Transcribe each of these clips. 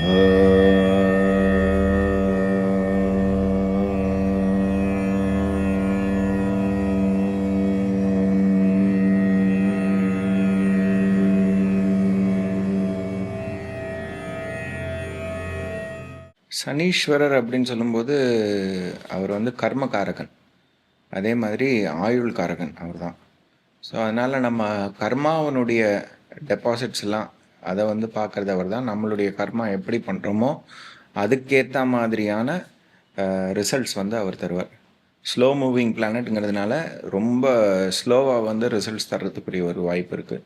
சனீஸ்வரர் அப்படின்னு சொல்லும்போது அவர் வந்து கர்மகாரகன் அதே மாதிரி ஆயுள் காரகன் அவர் தான் ஸோ அதனால் நம்ம கர்மாவனுடைய டெபாசிட்ஸ்லாம் அதை வந்து பார்க்குறது அவர் தான் நம்மளுடைய கர்மா எப்படி பண்ணுறோமோ அதுக்கேற்ற மாதிரியான ரிசல்ட்ஸ் வந்து அவர் தருவார். ஸ்லோ மூவிங் பிளானட்டுங்கிறதுனால ரொம்ப ஸ்லோவாக வந்து ரிசல்ட்ஸ் தர்றதுக்குரிய ஒரு வாய்ப்பு இருக்குது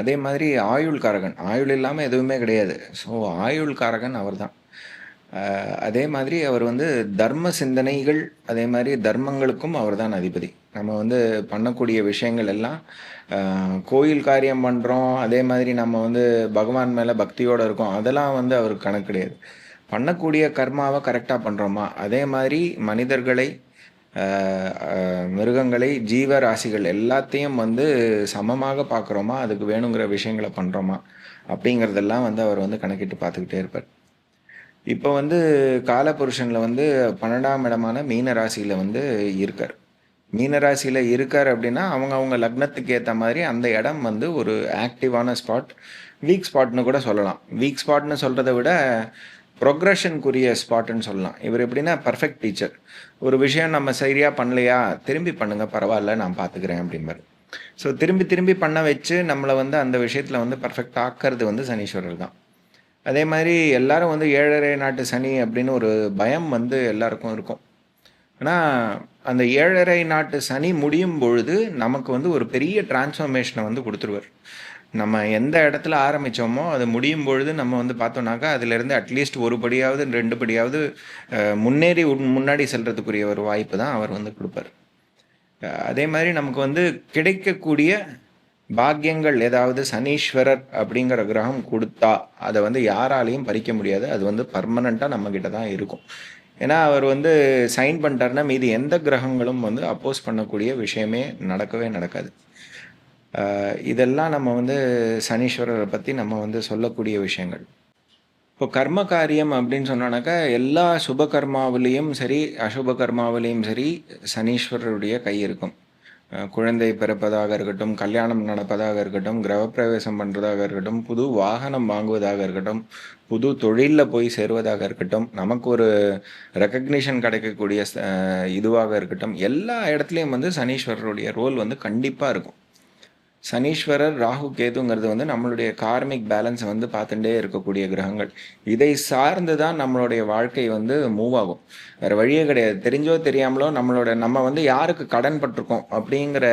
அதே மாதிரி ஆயுள் காரகன் ஆயுள் இல்லாமல் எதுவுமே கிடையாது. ஸோ ஆயுள் காரகன் அவர் தான் அதே மாதிரி அவர் வந்து தர்ம சிந்தனைகள் அதே மாதிரி தர்மங்களுக்கும் அவர் தான் அதிபதி. நம்ம வந்து பண்ணக்கூடிய விஷயங்கள் எல்லாம் கோயில் காரியம் பண்ணுறோம் அதே மாதிரி நம்ம வந்து பகவான் மேலே பக்தியோடு இருக்கோம் அதெல்லாம் வந்து அவருக்கு கணக்கு கிடையாது. பண்ணக்கூடிய கர்மாவை கரெக்டாக பண்ணுறோமா அதே மாதிரி மனிதர்களை மிருகங்களை ஜீவராசிகள் எல்லாத்தையும் வந்து சமமாக பார்க்குறோமா? அதுக்கு வேணுங்கிற விஷயங்களை பண்ணுறோமா அப்படிங்கிறதெல்லாம் வந்து அவர் வந்து கணக்கிட்டு பார்த்துக்கிட்டே இருப்பார். இப்போ வந்து காலபுருஷனில் வந்து பன்னெண்டாம் இடமான மீன ராசியில் வந்து இருக்கார். மீன ராசியில் இருக்கார் அப்படின்னா அவங்க அவங்க லக்னத்துக்கு ஏற்ற மாதிரி அந்த இடம் வந்து ஒரு ஆக்டிவான ஸ்பாட் வீக் ஸ்பாட்னு கூட சொல்லலாம். வீக் ஸ்பாட்னு சொல்கிறத விட ப்ரொக்ரஷனுக்குரிய ஸ்பாட்டுன்னு சொல்லலாம். இவர் எப்படின்னா பர்ஃபெக்ட் டீச்சர் ஒரு விஷயம் நம்ம சரியாக பண்ணலையா திரும்பி பண்ணுங்கள் பரவாயில்ல நான் பார்த்துக்கிறேன் அப்படிம்பாரு. ஸோ திரும்பி திரும்பி பண்ண வச்சு நம்மளை வந்து அந்த விஷயத்தில் வந்து பர்ஃபெக்ட் ஆக்கிறது வந்து சனீஸ்வரர் தான். அதே மாதிரி எல்லாரும் வந்து ஏழரை நாட்டு சனி அப்படின்னு ஒரு பயம் வந்து எல்லாருக்கும் இருக்கும். ஆனால் அந்த ஏழரை நாட்டு சனி முடியும் பொழுது நமக்கு வந்து ஒரு பெரிய டிரான்ஸ்ஃபர்மேஷனை வந்து கொடுத்துருவார். நம்ம எந்த இடத்துல ஆரம்பித்தோமோ அது முடியும் பொழுது நம்ம வந்து பார்த்தோம்னாக்கா அதிலிருந்து அட்லீஸ்ட் ஒரு படியாவது ரெண்டு படியாவது முன்னேறி முன்னாடி செல்கிறதுக்குரிய ஒரு வாய்ப்பு தான் அவர் வந்து கொடுப்பார். அதே மாதிரி நமக்கு வந்து கிடைக்கக்கூடிய பாக்கியங்கள் ஏதாவது சனீஸ்வரர் அப்படிங்கிற கிரகம் கொடுத்தா அதை வந்து யாராலையும் பறிக்க முடியாது. அது வந்து பர்மனண்ட்டாக நம்மக்கிட்ட தான் இருக்கும். ஏன்னா அவர் வந்து சைன் பண்ணிட்டாருன்னா மீதி எந்த கிரகங்களும் வந்து அப்போஸ் பண்ணக்கூடிய விஷயமே நடக்கவே நடக்காது. இதெல்லாம் நம்ம வந்து சனீஸ்வரரை பற்றி நம்ம வந்து சொல்லக்கூடிய விஷயங்கள். இப்போ கர்ம காரியம் அப்படின்னு சொன்னோன்னாக்கா எல்லா சுப கர்மாவிலையும் சரி அசுப கர்மாவிலையும் சரி சனீஸ்வரருடைய கை இருக்கும். குழந்தை பிறப்பதாக இருக்கட்டும் கல்யாணம் நடப்பதாக இருக்கட்டும் கிரகப்பிரவேசம் பண்ணுறதாக இருக்கட்டும் புது வாகனம் வாங்குவதாக இருக்கட்டும் புது தொழிலில் போய் சேருவதாக இருக்கட்டும் நமக்கு ஒரு ரெக்கக்னிஷன் கிடைக்கக்கூடிய இதுவாக இருக்கட்டும் எல்லா இடத்துலையும் வந்து சனீஸ்வரருடைய ரோல் வந்து கண்டிப்பாக இருக்கும். சனீஸ்வரர் ராகு கேதுங்கிறது வந்து நம்மளுடைய கார்மிக் பேலன்ஸை வந்து பார்த்துட்டே இருக்கக்கூடிய கிரகங்கள். இதை சார்ந்து தான் நம்மளுடைய வாழ்க்கை வந்து மூவ் ஆகும். வேறு வழியே கிடையாது. தெரிஞ்சோ தெரியாமலோ நம்மளோட நம்ம வந்து யாருக்கு கடன் பட்டிருக்கோம் அப்படிங்கிற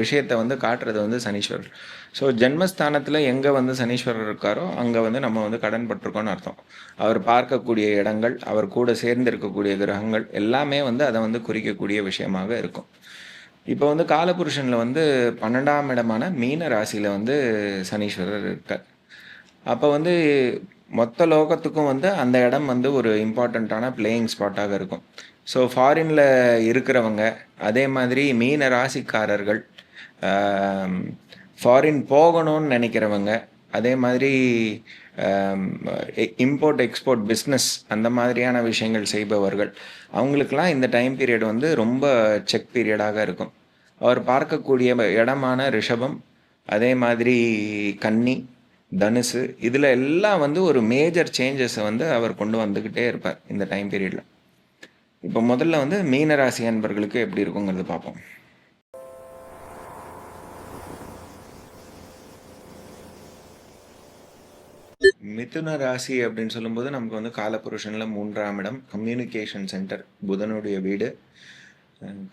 விஷயத்தை வந்து காட்டுறது வந்து சனீஸ்வரர். ஸோ ஜென்மஸ்தானத்தில் எங்கே வந்து சனீஸ்வரர் இருக்காரோ அங்கே வந்து நம்ம வந்து கடன் பட்டிருக்கோம்னு அர்த்தம். அவர் பார்க்கக்கூடிய இடங்கள் அவர் கூட சேர்ந்து இருக்கக்கூடிய கிரகங்கள் எல்லாமே வந்து அதை வந்து குறிக்கக்கூடிய விஷயமாக இருக்கும். இப்போ வந்து காலபுருஷனில் வந்து பன்னெண்டாம் இடமான மீன ராசியில் வந்து சனீஸ்வரர் இருக்கார். அப்போ வந்து மொத்த லோகத்துக்கும் வந்து அந்த இடம் வந்து ஒரு இம்பார்ட்டண்ட்டான பிளேயிங் ஸ்பாட்டாக இருக்கும். ஸோ ஃபாரினில் இருக்கிறவங்க அதே மாதிரி மீன ராசிக்காரர்கள் ஃபாரின் போகணும்னு நினைக்கிறவங்க அதே மாதிரி இம்போர்ட் எக்ஸ்போர்ட் பிஸ்னஸ் அந்த மாதிரியான விஷயங்கள் செய்பவர்கள். அவங்களுக்கெல்லாம் இந்த டைம் பீரியட் வந்து ரொம்ப செக் பீரியடாக இருக்கும். அவர் பார்க்கக்கூடிய இடமான ரிஷபம் அதே மாதிரி கன்னி தனுசு இதில் எல்லாம் வந்து ஒரு மேஜர் சேஞ்சஸை வந்து அவர் கொண்டு வந்துக்கிட்டே இருப்பார் இந்த டைம் பீரியடில் இப்போ முதல்ல வந்து மீனராசி அன்பர்களுக்கு எப்படி இருக்குங்கிறது பார்ப்போம். மிதுன ராசி அப்படின்னு சொல்லும்போது நமக்கு வந்து காலபுருஷனில் மூன்றாம் இடம் கம்யூனிகேஷன் சென்டர் புதனுடைய வீடு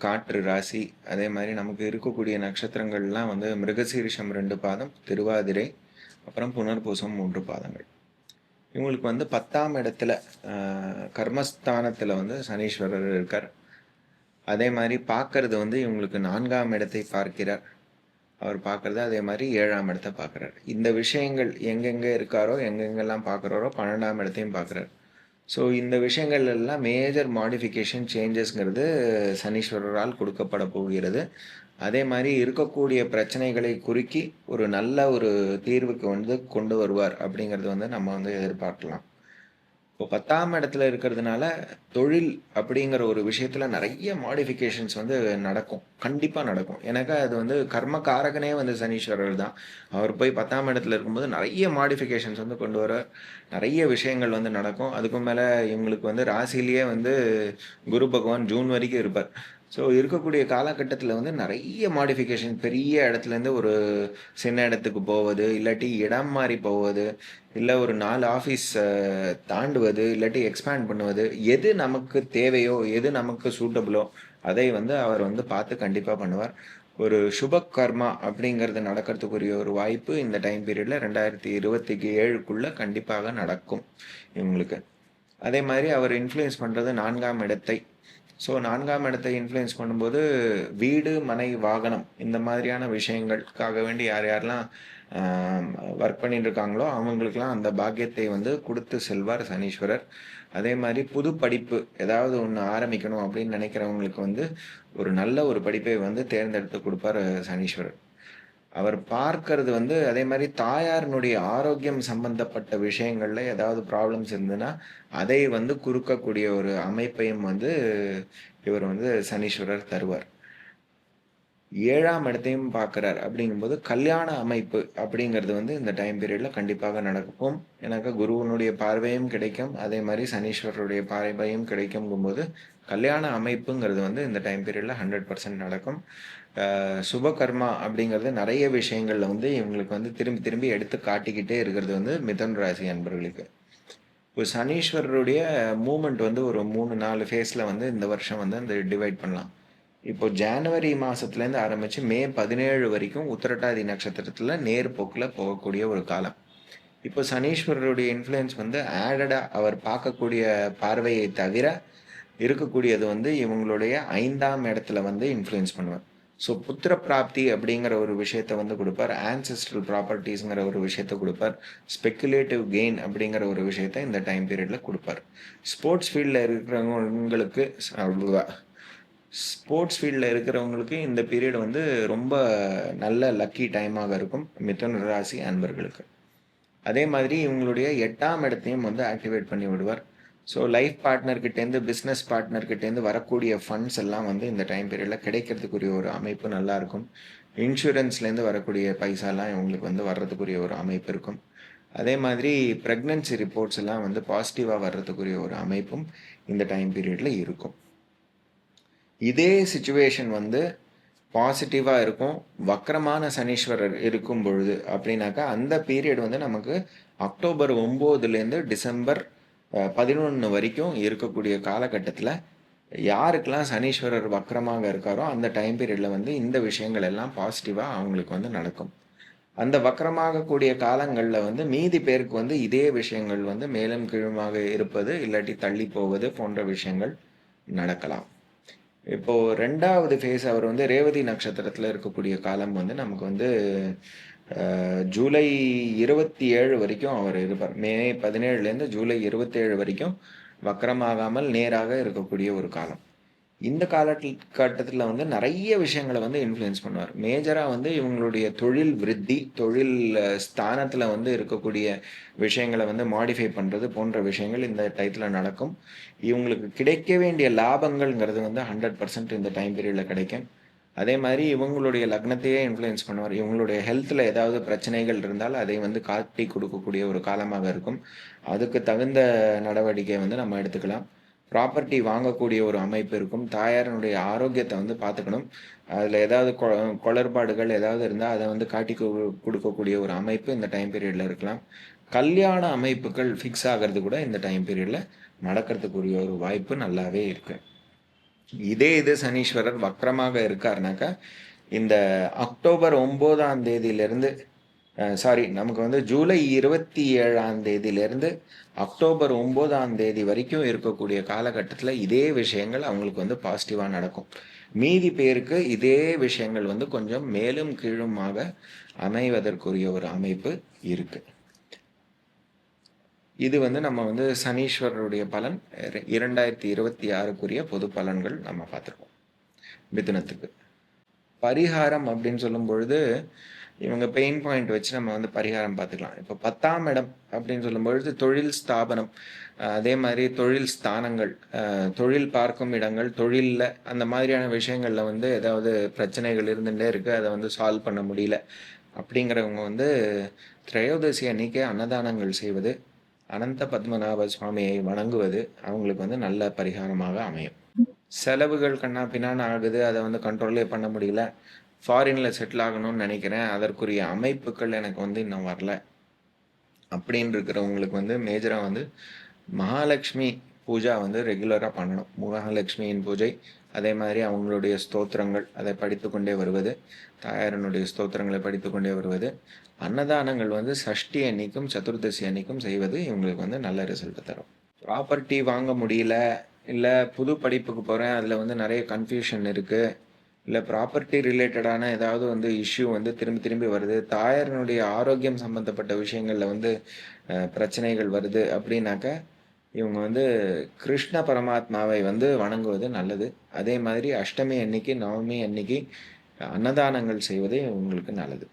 காற்று ராசி. அதே மாதிரி நமக்கு இருக்கக்கூடிய நட்சத்திரங்கள்லாம் வந்து மிருகசீரிஷம் ரெண்டு பாதம் திருவாதிரை அப்புறம் புனர்பூசம் மூன்று பாதங்கள். இவங்களுக்கு வந்து பத்தாம் இடத்துல கர்மஸ்தானத்தில் வந்து சனீஸ்வரர் இருக்கார். அதே மாதிரி பார்க்கறது வந்து இவங்களுக்கு நான்காம் இடத்தை பார்க்கிறார். அவர் பார்க்குறது அதே மாதிரி ஏழாம் இடத்த பார்க்குறாரு. இந்த விஷயங்கள் எங்கெங்கே இருக்காரோ எங்கெங்கெல்லாம் பார்க்குறாரோ பன்னெண்டாம் இடத்தையும் பார்க்குறாரு. ஸோ இந்த விஷயங்கள் எல்லாம் மேஜர் மாடிஃபிகேஷன் சேஞ்சஸ்ங்கிறது சனீஸ்வரரால் கொடுக்கப்பட போகிறது. அதே மாதிரி இருக்கக்கூடிய பிரச்சனைகளை குறுக்கி ஒரு நல்ல ஒரு தீர்வுக்கு வந்து கொண்டு வருவார் அப்படிங்கிறது வந்து நம்ம வந்து எதிர்பார்க்கலாம். இப்போ பத்தாம் இடத்துல இருக்கிறதுனால தொழில் அப்படிங்கிற ஒரு விஷயத்துல நிறைய மாடிஃபிகேஷன்ஸ் வந்து நடக்கும். கண்டிப்பா நடக்கும். எனக்கு அது வந்து கர்ம காரகனே வந்து சனீஸ்வரர் தான். அவர் போய் பத்தாம் இடத்துல இருக்கும்போது நிறைய மாடிஃபிகேஷன்ஸ் வந்து கொண்டு வர நிறைய விஷயங்கள் வந்து நடக்கும். அதுக்கும் மேல இவங்களுக்கு வந்து ராசிலேயே வந்து குரு பகவான் ஜூன் வரைக்கும் இருப்பார். ஸோ இருக்கக்கூடிய காலகட்டத்தில் வந்து நிறைய மாடிஃபிகேஷன் பெரிய இடத்துலேருந்து ஒரு சின்ன இடத்துக்கு போவது இல்லாட்டி இடம் மாறி போவது இல்லை ஒரு நாலு ஆஃபீஸ் தாண்டுவது இல்லாட்டி எக்ஸ்பேண்ட் பண்ணுவது எது நமக்கு தேவையோ எது நமக்கு சூட்டபிளோ அதை வந்து அவர் வந்து பார்த்து கண்டிப்பாக பண்ணுவார். ஒரு சுப கர்மா அப்படிங்கிறது நடக்கிறதுக்குரிய ஒரு வாய்ப்பு இந்த டைம் பீரியடில் ரெண்டாயிரத்தி இருபத்தி ஏழுக்குள்ளே கண்டிப்பாக நடக்கும் இவங்களுக்கு. அதே மாதிரி அவர் இன்ஃப்ளூயன்ஸ் பண்ணுறது நான்காம் இடத்தை ஸோ நான்காம் இடத்தை இன்ஃப்ளூயன்ஸ் பண்ணும்போது வீடு மனை வாகனம் இந்த மாதிரியான விஷயங்களுக்காக வேண்டி யார் யாரெல்லாம் ஒர்க் பண்ணிட்டு இருக்காங்களோ அவங்களுக்கெல்லாம் அந்த பாக்கியத்தை வந்து கொடுத்து செல்வார் சனீஸ்வரர். அதே மாதிரி புது படிப்பு ஏதாவது ஒன்று ஆரம்பிக்கணும் அப்படின்னு நினைக்கிறவங்களுக்கு வந்து ஒரு நல்ல ஒரு படிப்பை வந்து தேர்ந்தெடுத்து கொடுப்பார் சனீஸ்வரர். அவர் பார்க்கறது வந்து அதே மாதிரி தாயாரினுடைய ஆரோக்கியம் சம்பந்தப்பட்ட விஷயங்கள்ல ஏதாவது ப்ராப்ளம்ஸ் இருந்ததுன்னா அதை வந்து குறுக்கக்கூடிய ஒரு அமைப்பையும் வந்து இவர் வந்து சனீஸ்வரர் தருவார். ஏழாம் இடத்தையும் பார்க்குறார். அப்படிங்கும்போது கல்யாண அமைப்பு அப்படிங்கிறது வந்து இந்த டைம் பீரியடில் கண்டிப்பாக நடக்கும். எனக்கு குருவனுடைய பார்வையும் கிடைக்கும். அதே மாதிரி சனீஸ்வரருடைய பார்வையும் கிடைக்குங்கும்போது கல்யாண அமைப்புங்கிறது வந்து இந்த டைம் பீரியடில் ஹண்ட்ரட் பர்சன்ட் நடக்கும். சுபகர்மா அப்படிங்கிறது நிறைய விஷயங்களில் வந்து இவங்களுக்கு வந்து திரும்பி திரும்பி எடுத்து காட்டிக்கிட்டே இருக்கிறது வந்து மிதன் ராசி அன்பர்களுக்கு. இப்போ சனீஸ்வரருடைய மூமெண்ட் வந்து ஒரு மூணு நாலு ஃபேஸில் வந்து இந்த வருஷம் வந்து அந்த டிவைட் பண்ணலாம். இப்போ ஜனவரி மாதத்துலேருந்து ஆரம்பித்து மே பதினேழு வரைக்கும் உத்திரட்டாதி நட்சத்திரத்தில் நேர் போக்கில் போகக்கூடிய ஒரு காலம். இப்போ சனீஸ்வரருடைய இன்ஃப்ளூயன்ஸ் வந்து ஆடடாக அவர் பார்க்கக்கூடிய பார்வையை தவிர இருக்கக்கூடியது வந்து இவங்களுடைய ஐந்தாம் இடத்துல வந்து இன்ஃப்ளூயன்ஸ் பண்ணுவேன் ஸோ புத்திர பிராப்தி அப்படிங்கிற ஒரு விஷயத்த வந்து கொடுப்பார். ஆன்செஸ்ட்ரல் ப்ராப்பர்ட்டிஸ்ங்கிற ஒரு விஷயத்த கொடுப்பார். ஸ்பெக்குலேட்டிவ் கெயின் அப்படிங்கிற ஒரு விஷயத்த இந்த டைம் பீரியடில் கொடுப்பார். ஸ்போர்ட்ஸ் ஃபீல்டில் இருக்கிறவங்களுக்கு ஸ்போர்ட்ஸ் ஃபீல்டில் இருக்கிறவங்களுக்கு இந்த பீரியட் வந்து ரொம்ப நல்ல லக்கி டைமாக இருக்கும். மிதுன ராசி அன்பர்களுக்கு. அதே மாதிரி இவங்களுடைய எட்டாம் இடத்தையும் வந்து ஆக்டிவேட் பண்ணி விடுவார். ஸோ லைஃப் பார்ட்னர்கிட்டேருந்து பிஸ்னஸ் பார்ட்னர்கிட்டேருந்து வரக்கூடிய ஃபண்ட்ஸ் எல்லாம் வந்து இந்த டைம் பீரியடில் கிடைக்கிறதுக்குரிய ஒரு அமைப்பு நல்லாயிருக்கும் இன்சூரன்ஸ்லேருந்து வரக்கூடிய பைசாலாம் இவங்களுக்கு வந்து வர்றதுக்குரிய ஒரு அமைப்பு இருக்கும். அதே மாதிரி ப்ரெக்னன்சி ரிப்போர்ட்ஸ் எல்லாம் வந்து பாசிட்டிவாக வர்றதுக்குரிய ஒரு அமைப்பும் இந்த டைம் பீரியடில் இருக்கும். இதே சுச்சுவேஷன் வந்து பாசிட்டிவாக இருக்கும். வக்கரமான சனீஸ்வரர் இருக்கும் பொழுது அப்படின்னாக்கா அந்த பீரியட் வந்து நமக்கு அக்டோபர் ஒம்போதுலேருந்து டிசம்பர் பதினொன்று வரைக்கும் இருக்கக்கூடிய காலகட்டத்தில் யாருக்கெல்லாம் சனீஸ்வரர் வக்கரமாக இருக்காரோ அந்த டைம் பீரியடில் வந்து இந்த விஷயங்கள் எல்லாம் பாசிட்டிவாக அவங்களுக்கு வந்து நடக்கும். அந்த வக்கரமாகக்கூடிய காலங்களில் வந்து மீதி பேருக்கு வந்து இதே விஷயங்கள் வந்து மேலும் கீழுமாக இருப்பது இல்லாட்டி தள்ளி போவது போன்ற விஷயங்கள் நடக்கலாம். இப்போது ரெண்டாவது ஃபேஸ் அவர் வந்து ரேவதி நட்சத்திரத்தில் இருக்கக்கூடிய காலம் வந்து நமக்கு வந்து ஜூலை இருபத்தி ஏழு வரைக்கும் அவர் இருப்பார். மே பதினேழுலேருந்து ஜூலை இருபத்தேழு வரைக்கும் வக்கரமாகாமல் நேராக இருக்கக்கூடிய ஒரு காலம். இந்த காலகட்டத்தில் வந்து நிறைய விஷயங்களை வந்து இன்ஃப்ளூயன்ஸ் பண்ணுவார். மேஜராக வந்து இவங்களுடைய தொழில் விருத்தி தொழில் ஸ்தானத்தில் வந்து இருக்கக்கூடிய விஷயங்களை வந்து மாடிஃபை பண்ணுறது போன்ற விஷயங்கள் இந்த டயத்தில் நடக்கும். இவங்களுக்கு கிடைக்க வேண்டிய லாபங்கள்ங்கிறது வந்து ஹண்ட்ரட் பர்சன்ட் இந்த டைம் பீரியடில் கிடைக்கும். அதே மாதிரி இவங்களுடைய லக்னத்தையே இன்ஃப்ளூயன்ஸ் பண்ணுவார். இவங்களுடைய ஹெல்த்தில் ஏதாவது பிரச்சனைகள் இருந்தால் அதை வந்து காட்டி கொடுக்கக்கூடிய ஒரு காலமாக இருக்கும். அதுக்கு தகுந்த நடவடிக்கை வந்து நம்ம எடுத்துக்கலாம். ப்ராப்பர்ட்டி வாங்கக்கூடிய ஒரு அமைப்பு இருக்கும். தாயாரனுடைய ஆரோக்கியத்தை வந்து பார்த்துக்கணும். அதில் ஏதாவது குளறுபாடுகள் ஏதாவது இருந்தால் அதை வந்து காட்டி கொடுக்கக்கூடிய ஒரு அமைப்பு இந்த டைம் பீரியடில் இருக்கலாம். கல்யாண அமைப்புகள் ஃபிக்ஸ் ஆகிறது கூட இந்த டைம் பீரியடில் நடக்கிறதுக்குரிய ஒரு வாய்ப்பு நல்லாவே இருக்குது இதே இது சனீஸ்வரர் வக்கரமாக இருக்காருனாக்கா இந்த அக்டோபர் ஒம்போதாம் தேதியிலேருந்து சாரி நமக்கு வந்து ஜூலை இருபத்தி ஏழாம் தேதியிலேருந்து அக்டோபர் ஒம்போதாம் தேதி வரைக்கும் இருக்கக்கூடிய காலகட்டத்தில் இதே விஷயங்கள் அவங்களுக்கு வந்து பாசிட்டிவாக நடக்கும். மீதி பேருக்கு இதே விஷயங்கள் வந்து கொஞ்சம் மேலும் கீழுமாக அமைவதற்குரிய ஒரு அமைப்பு இருக்குது இது வந்து நம்ம வந்து சனீஸ்வரருடைய பலன். இரண்டாயிரத்தி இருபத்தி ஆறுக்குரிய பொது பலன்கள் நம்ம பார்த்துருக்கோம். மிதுனத்துக்கு. பரிகாரம் அப்படின்னு சொல்லும் பொழுது இவங்க பெயின் பாயிண்ட் வச்சு நம்ம வந்து பரிகாரம் பார்த்துக்கலாம். இப்போ பத்தாம் இடம் அப்படின்னு சொல்லும் பொழுது தொழில் ஸ்தாபனம். அதே மாதிரி தொழில் ஸ்தானங்கள். தொழில் பார்க்கும் இடங்கள் தொழிலில் அந்த மாதிரியான விஷயங்களில் வந்து ஏதாவது பிரச்சனைகள் இருந்துகிட்டே இருக்குது அதை வந்து சால்வ் பண்ண முடியல. அப்படிங்கிறவங்க வந்து திரையோதசி அன்னைக்கே அன்னதானங்கள் செய்வது அனந்த பத்மநாப சுவாமியை வணங்குவது அவங்களுக்கு வந்து நல்ல பரிகாரமாக அமையும். செலவுகள் கண்ணா பின்னான்னு ஆகுது அதை வந்து கண்ட்ரோலே பண்ண முடியல. ஃபாரினில் செட்டில் ஆகணும்னு நினைக்கிறேன். அதற்குரிய அமைப்புகள் எனக்கு வந்து இன்னும் வரல. அப்படின்னு இருக்கிறவங்களுக்கு வந்து மேஜராக வந்து மகாலட்சுமி பூஜா வந்து ரெகுலராக பண்ணணும். மகாலட்சுமியின் பூஜை அதே மாதிரி அவங்களுடைய ஸ்தோத்திரங்கள் அதை படித்து கொண்டே வருவது தாயாரனுடைய ஸ்தோத்திரங்களை படித்து கொண்டே வருவது அன்னதானங்கள் வந்து சஷ்டி அன்னைக்கும் சதுர்தசி அன்னைக்கும் செய்வது இவங்களுக்கு வந்து நல்ல ரிசல்ட் தரும். ப்ராப்பர்ட்டி வாங்க முடியல இல்லை புது படிப்புக்கு போகிறேன் அதில் வந்து நிறைய கன்ஃபியூஷன் இருக்குது இல்லை ப்ராப்பர்ட்டி ரிலேட்டடான ஏதாவது வந்து இஷ்யூ வந்து திரும்பி திரும்பி வருது தாயாரனுடைய ஆரோக்கியம் சம்மந்தப்பட்ட விஷயங்களில் வந்து பிரச்சனைகள் வருது அப்படின்னாக்க இவங்க வந்து கிருஷ்ண பரமாத்மாவை வந்து வணங்குவது நல்லது. அதே மாதிரி அஷ்டமி அன்னைக்கு நவமி அன்னைக்கு அன்னதானங்கள் செய்வது இவங்களுக்கு நல்லது.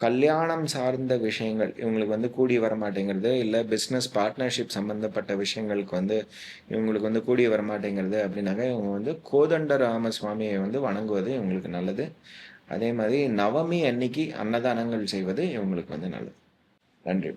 கல்யாணம் சார்ந்த விஷயங்கள் இவங்களுக்கு வந்து கூடி வர மாட்டேங்கிறது இல்லை பிஸ்னஸ் பார்ட்னர்ஷிப் சம்மந்தப்பட்ட விஷயங்களுக்கு வந்து இவங்களுக்கு வந்து கூடி வர மாட்டேங்கிறது அப்படின்னாக்க இவங்க வந்து கோதண்ட ராமசுவாமியை வந்து வணங்குவது இவங்களுக்கு நல்லது. அதே மாதிரி நவமி அன்னைக்கு அன்னதானங்கள் செய்வது இவங்களுக்கு வந்து நல்லது. நன்றி.